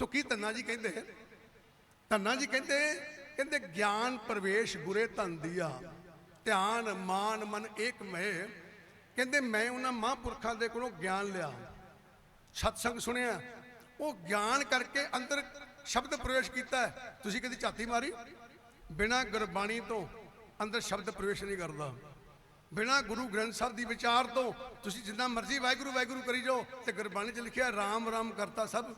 ਸੋ ਕੀ ਧੰਨਾ ਜੀ ਕਹਿੰਦੇ ਧੰਨਾ ਜੀ ਕਹਿੰਦੇ ਕਹਿੰਦੇ ਗਿਆਨ ਪ੍ਰਵੇਸ਼ ਗੁਰੇ ਧਨ ਦੀਆ। ਧਿਆਨ, ਮਾਨ, ਮਨ ਏਕ ਮਹਿ। ਕਹਿੰਦੇ ਮੈਂ ਉਹਨਾਂ ਮਹਾਂਪੁਰਖਾਂ ਦੇ ਕੋਲੋਂ ਗਿਆਨ ਲਿਆ। ਸਤਸੰਗ ਸੁਣਿਆ। ਉਹ ਗਿਆਨ ਕਰਕੇ ਅੰਦਰ ਸ਼ਬਦ ਪ੍ਰਵੇਸ਼ ਕੀਤਾ ਤੁਸੀਂ ਕਦੀ ਝਾਤੀ ਮਾਰੀ? ਬਿਨਾ ਗੁਰਬਾਣੀ ਤੋਂ ਅੰਦਰ ਸ਼ਬਦ ਪ੍ਰਵੇਸ਼ ਨਹੀਂ ਕਰਦਾ। ਬਿਨਾ ਗੁਰੂ ਗ੍ਰੰਥ ਸਾਹਿਬ ਦੀ ਵਿਚਾਰ ਤੋਂ ਤੁਸੀਂ ਜਿੰਨਾ ਮਰਜ਼ੀ ਵਾਹਿਗੁਰੂ ਵਾਹਿਗੁਰੂ ਕਰੀ ਜਾਓ ਤੇ ਗੁਰਬਾਣੀ 'ਚ ਲਿਖਿਆ ਰਾਮ ਰਾਮ ਕਰਤਾ ਸਭ।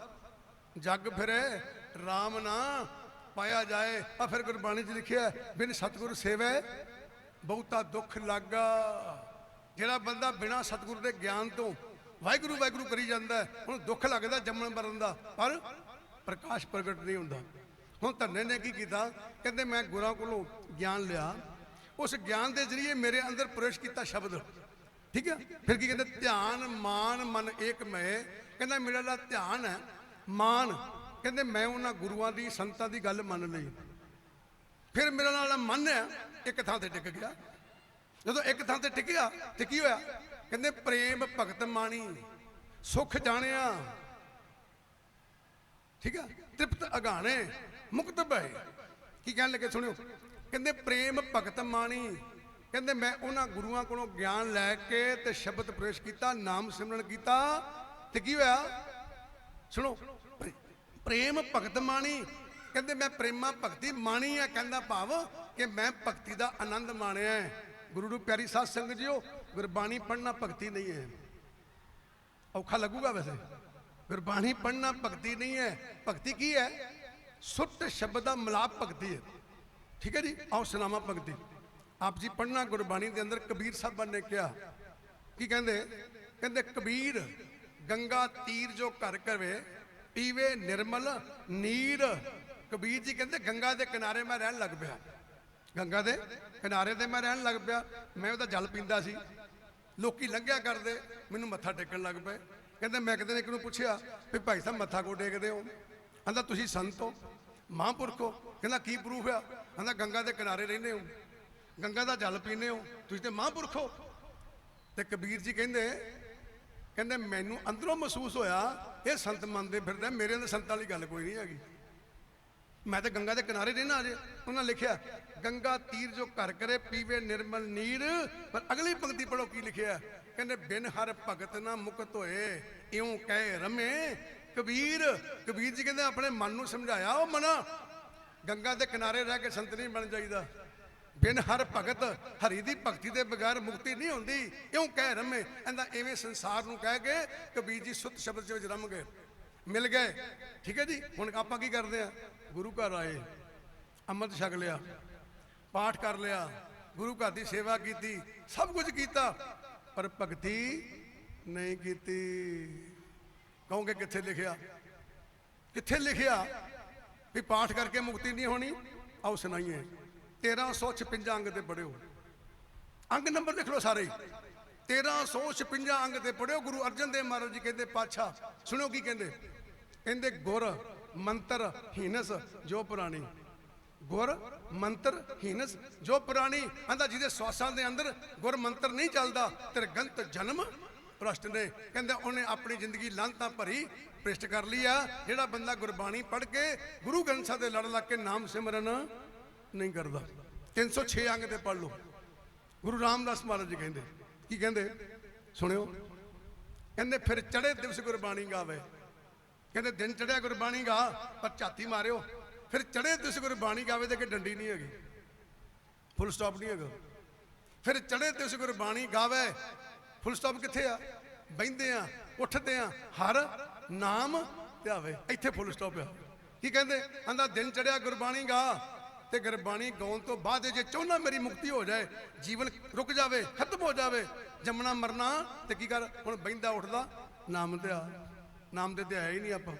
ਜੱਗ ਫਿਰੇ RAM ਨਾ ਪਾਇਆ ਜਾਏ। ਆ ਫਿਰ ਗੁਰਬਾਣੀ 'ਚ ਲਿਖਿਆ ਬਿਨ ਸਤਿਗੁਰ ਸੇਵੈ ਬਹੁਤਾ ਦੁੱਖ ਲੱਗਾ। ਜਿਹੜਾ ਬੰਦਾ ਬਿਨਾ ਸਤਿਗੁਰ ਦੇ ਗਿਆਨ ਤੋਂ ਵਾਹਿਗੁਰੂ ਵਾਹਿਗੁਰੂ ਕਰੀ ਜਾਂਦਾ ਹੈ, ਦੁੱਖ ਲੱਗਦਾ ਜੰਮਣ ਮਰਨ ਦਾ ਪਰ ਪ੍ਰਕਾਸ਼ ਪ੍ਰਗਟ ਨਹੀਂ ਹੁੰਦਾ। ਹੁਣ ਧੰਨੇ ਨੇ ਕੀ ਕੀਤਾ? ਕਹਿੰਦੇ ਮੈਂ ਗੁਰਾਂ ਕੋਲੋਂ ਗਿਆਨ ਲਿਆ। ਉਸ ਗਿਆਨ ਦੇ ਜ਼ਰੀਏ ਮੇਰੇ ਅੰਦਰ ਪ੍ਰਵੇਸ਼ ਕੀਤਾ ਸ਼ਬਦ। ਠੀਕ ਹੈ? ਫਿਰ ਕੀ ਕਹਿੰਦੇ? ਧਿਆਨ ਮਾਨ ਮਨ ਏਕ ਮੈ ਕਹਿੰਦਾ ਮੇਰਾ ਜਿਹੜਾ ਧਿਆਨ ਹੈ ਮਾਨ। ਕਹਿੰਦੇ ਮੈਂ ਉਹਨਾਂ ਗੁਰੂਆਂ ਦੀ, ਸੰਤਾਂ ਦੀ ਗੱਲ ਮੰਨ ਲਈ। ਫਿਰ ਮੇਰਾ ਨਾਲ ਮਨ ਹੈ, ਇੱਕ ਥਾਂ ਤੇ ਟਿਕ ਗਿਆ। ਜਦੋਂ ਇੱਕ ਥਾਂ ਤੇ ਟਿਕਿਆ, ਤੇ ਕੀ ਹੋਇਆ? ਕਹਿੰਦੇ ਪ੍ਰੇਮ ਭਗਤ ਮਾਣੀ, ਸੁਖ ਜਾਣਿਆ। ਠੀਕ ਆ ਤ੍ਰਿਪਤ ਅਗਾਣੇ, ਮੁਕਤ ਭਏ। ਕੀ ਕਹਿਣ ਲੱਗੇ ਸੁਣਿਓ? ਕਹਿੰਦੇ ਪ੍ਰੇਮ ਭਗਤ ਮਾਣੀ। ਕਹਿੰਦੇ ਮੈਂ ਉਹਨਾਂ ਗੁਰੂਆਂ ਕੋਲੋਂ ਗਿਆਨ ਲੈ ਕੇ ਤੇ ਸ਼ਬਦ ਪ੍ਰਵੇਸ਼ ਕੀਤਾ, ਨਾਮ ਸਿਮਰਨ ਕੀਤਾ। ਤੇ ਕੀ ਹੋਇਆ? ਸੁਣੋ, ਪ੍ਰੇਮ ਭਗਤ ਮਾਣੀ। ਕਹਿੰਦੇ ਮੈਂ ਪ੍ਰੇਮਾ ਭਗਤੀ ਮਾਣੀ ਆ, ਕਹਿੰਦਾ ਭਾਵ ਕਿ ਮੈਂ ਭਗਤੀ ਦਾ ਆਨੰਦ ਮਾਣਿਆ ਗੁਰੂ ਨੂੰ ਪਿਆਰੀ ਸਾਧ ਸੰਗਤ ਜੀਓ, ਗੁਰਬਾਣੀ ਪੜ੍ਹਨਾ ਭਗਤੀ ਨਹੀਂ ਹੈ। ਔਖਾ ਲੱਗੂਗਾ ਵੈਸੇ। ਗੁਰਬਾਣੀ ਪੜ੍ਹਨਾ ਭਗਤੀ ਨਹੀਂ ਹੈ। ਭਗਤੀ ਕੀ ਹੈ? ਸੁੱਟ ਸ਼ਬਦ ਦਾ ਮਿਲਾਪ ਭਗਤੀ ਹੈ। ਠੀਕ ਹੈ ਜੀ? ਆਓ ਸੁਨਾਮਾ ਭਗਤੀ। ਆਪ ਜੀ ਪੜ੍ਹਨਾ ਗੁਰਬਾਣੀ ਦੇ ਅੰਦਰ ਕਬੀਰ ਸਾਹਿਬਾਂ ਨੇ ਕਿਹਾ। ਕੀ ਕਹਿੰਦੇ? ਕਹਿੰਦੇ ਕਬੀਰ ਗੰਗਾ ਤੀਰ ਜੋ ਘਰ ਕਰਵੇ, ਪੀਵੇ ਨਿਰਮਲ ਨੀਰ। ਕਬੀਰ ਜੀ ਕਹਿੰਦੇ, ਗੰਗਾ ਦੇ ਕਿਨਾਰੇ ਮੈਂ ਰਹਿਣ ਲੱਗ ਪਿਆ। ਗੰਗਾ ਦੇ ਕਿਨਾਰੇ ਤੇ ਮੈਂ ਰਹਿਣ ਲੱਗ ਪਿਆ। ਮੈਂ ਉਹਦਾ ਜਲ ਪੀਂਦਾ ਸੀ। ਲੋਕੀ ਲੰਘਿਆ ਕਰਦੇ, ਮੈਨੂੰ ਮੱਥਾ ਟੇਕਣ ਲੱਗ ਪਏ। ਕਹਿੰਦੇ, ਮੈਂ ਕਿਤੇ ਇੱਕ ਨੂੰ ਪੁੱਛਿਆ ਵੀ ਭਾਈ ਸਾਹਿਬ, ਮੱਥਾ ਕੋ ਟੇਕਦੇ ਹੋ? ਕਹਿੰਦਾ, ਤੁਸੀਂ ਸੰਤ ਹੋ, ਮਹਾਂਪੁਰਖ ਹੋ। ਕਹਿੰਦਾ, ਕੀ ਪ੍ਰੂਫ ਆ? ਕਹਿੰਦਾ, ਗੰਗਾ ਦੇ ਕਿਨਾਰੇ ਰਹਿੰਦੇ ਹੋ। ਗੰਗਾ ਦਾ ਜਲ ਪੀਂਦੇ ਹੋ। ਤੁਸੀਂ ਤੇ ਮਹਾਂਪੁਰਖ ਹੋ। ਤੇ ਕਬੀਰ ਜੀ ਕਹਿੰਦੇ ਕਹਿੰਦੇ ਮੈਨੂੰ ਅੰਦਰੋਂ ਮਹਿਸੂਸ ਹੋਇਆ, ਇਹ ਸੰਤ ਮੰਨਦੇ ਫਿਰਦੇ ਮੇਰੇ ਅੰਦਰ ਸੰਤਾਂ ਵਾਲੀ ਗੱਲ ਕੋਈ ਨਹੀਂ ਹੈਗੀ। ਮੈਂ ਤਾਂ ਗੰਗਾ ਦੇ ਕਿਨਾਰੇ ਰਹਿਣਾ ਅਜੇ ਉਹਨਾਂ ਲਿਖਿਆ, ਗੰਗਾ ਤੀਰ ਜੋ ਘਰ ਕਰੇ, ਪੀਵੇ ਨਿਰਮਲ ਨੀਰ। ਪਰ ਅਗਲੀ ਪੰਕਤੀ ਪੜੋ ਕੀ ਲਿਖਿਆ ਕਹਿੰਦੇ, ਬਿਨ ਹਰ ਭਗਤ ਨਾ ਮੁਕਤ ਹੋਏ, ਇਉਂ ਕਹਿ ਰਮੇ। ਕਬੀਰ ਕਬੀਰ ਜੀ ਕਹਿੰਦੇ, ਆਪਣੇ ਮਨ ਨੂੰ ਸਮਝਾਇਆ, ਉਹ ਮਨਾ। ਗੰਗਾ ਦੇ ਕਿਨਾਰੇ ਰਹਿ ਕੇ ਸੰਤ ਨਹੀਂ ਬਣ ਜਾਈਦਾ। ਬਿਨ ਹਰ ਭਗਤ ਹਰੀ ਦੀ ਭਗਤੀ ਦੇ ਬਗੈਰ ਮੁਕਤੀ ਨਹੀਂ ਹੁੰਦੀ। ਇਉਂ ਕਹਿ ਰਮੇ? ਇਹਦਾ ਐਵੇਂ ਸੰਸਾਰ ਨੂੰ ਕਹਿ ਕੇ ਕਬੀਰ ਜੀ ਸੁੱਤ ਸ਼ਬਦ ਚ ਵਿੱਚ ਰਮ ਗਏ। ਮਿਲ ਗਏ। ਠੀਕ ਹੈ ਜੀ? ਹੁਣ ਆਪਾਂ ਕੀ ਕਰਦੇ ਆ? ਗੁਰੂ ਘਰ ਆਏ। ਅੰਮ੍ਰਿਤ ਛਕ ਲਿਆ। ਪਾਠ ਕਰ ਲਿਆ। ਗੁਰੂ ਘਰ ਦੀ ਸੇਵਾ ਕੀਤੀ। ਸਭ ਕੁਝ ਕੀਤਾ। ਪਰ ਭਗਤੀ ਨਹੀਂ ਕੀਤੀ। ਕਹੋਗੇ ਕਿੱਥੇ ਲਿਖਿਆ? ਕਿੱਥੇ ਲਿਖਿਆ? ਵੀ ਪਾਠ ਕਰਕੇ ਮੁਕਤੀ ਨਹੀਂ ਹੋਣੀ? ਆਓ ਸੁਣਾਈਏ। 1356 ਅੰਗ ਤੇ ਪੜਿਓ ਅੰਗ ਨੰਬਰ ਲਿਖ ਲਓ ਸਾਰੇ। 1356 ਅੰਗ ਤੇ ਪੜਿਓ ਗੁਰੂ ਅਰਜਨ ਦੇਵ ਮਹਾਰਾਜ ਜੀ ਕਹਿੰਦੇ, ਪਾਤਸ਼ਾਹ ਸੁਣੋ ਕੀ ਕਹਿੰਦੇ? ਕਹਿੰਦੇ, ਗੁਰ ਮੰਤਰ ਹੀਨਸ ਜੋ ਪੁਰਾਣੀ। ਗੁਰ ਮੰਤਰ ਹੀਨਸ ਜੋ ਪੁਰਾਣੀ। ਕਹਿੰਦਾ ਜਿਹਦੇ ਸਵਾਸਾਂ ਦੇ ਅੰਦਰ ਗੁਰ ਮੰਤਰ ਨਹੀਂ ਚੱਲਦਾ ਤੇਰੇ ਗੰਤ ਜਨਮ ਭ੍ਰਸ਼ਟ ਨੇ। ਕਹਿੰਦੇ, ਉਹਨੇ ਆਪਣੀ ਜ਼ਿੰਦਗੀ ਲਾਂਤਾਂ ਭਰੀ, ਭ੍ਰਿਸ਼ਟ ਕਰ ਲਈ ਆ। ਜਿਹੜਾ ਬੰਦਾ ਗੁਰਬਾਣੀ ਪੜ੍ਹ ਕੇ ਗੁਰੂ ਗ੍ਰੰਥ ਸਾਹਿਬ ਦੇ ਲੜ ਲੱਗ ਕੇ ਨਾਮ ਸਿਮਰਨ ਨਹੀਂ ਕਰਦਾ। 306 ਅੰਗ ਤੇ ਪੜ੍ਹ ਲਓ। ਗੁਰੂ ਰਾਮਦਾਸ ਮਹਾਰਾਜ ਜੀ ਕਹਿੰਦੇ, ਕੀ ਕਹਿੰਦੇ? ਸੁਣਿਓ। ਕਹਿੰਦੇ, ਫਿਰ ਚੜੇ ਦਿਵਸ ਗੁਰਬਾਣੀ ਗਾਵੇ। ਕਹਿੰਦੇ, ਦਿਨ ਚੜਿਆ ਗੁਰਬਾਣੀ ਗਾ, ਪਰ ਝਾਤੀ ਮਾਰਿਓ। ਫਿਰ ਚੜੇ ਦਿਵਸ ਗੁਰਬਾਣੀ ਗਾਵੇ ਤੇ ਕਿ ਡੰਡੀ ਨਹੀਂ ਹੈਗੀ। ਫੁੱਲ ਸਟਾਪ ਨਹੀਂ ਹੈਗਾ। ਫਿਰ ਚੜੇ ਦਿਵਸ ਗੁਰਬਾਣੀ ਗਾਵੇ। ਫੁੱਲ ਸਟਾਪ ਕਿੱਥੇ ਆ? ਬੈੰਦੇ ਆ, ਉੱਠਦੇ ਆ। ਹਰ ਨਾਮ ਧਿਆਵੇ ਇੱਥੇ ਫੁੱਲ ਸਟਾਪ ਆ। ਕੀ ਕਹਿੰਦੇ? ਆਂਦਾ ਦਿਨ ਚੜਿਆ ਗੁਰਬਾਣੀ ਗਾ ਤੇ ਗੁਰਬਾਣੀ ਗਾਉਣ ਤੋਂ ਬਾਅਦ ਜੇ ਚਾਹੁੰਦਾ ਮੇਰੀ ਮੁਕਤੀ ਹੋ ਜਾਏ, ਜੀਵਨ ਰੁਕ ਜਾਵੇ, ਖਤਮ ਹੋ ਜਾਵੇ, ਜੰਮਣਾ ਮਰਨਾ, ਤੇ ਕੀ ਕਰ, ਹੁਣ ਬੈੰਦਾ ਉੱਠਦਾ, ਨਾਮ ਧਿਆ ਨਾਮ ਤੇ ਧਿਆਇਆ ਹੀ ਨਹੀਂ ਆਪਾਂ।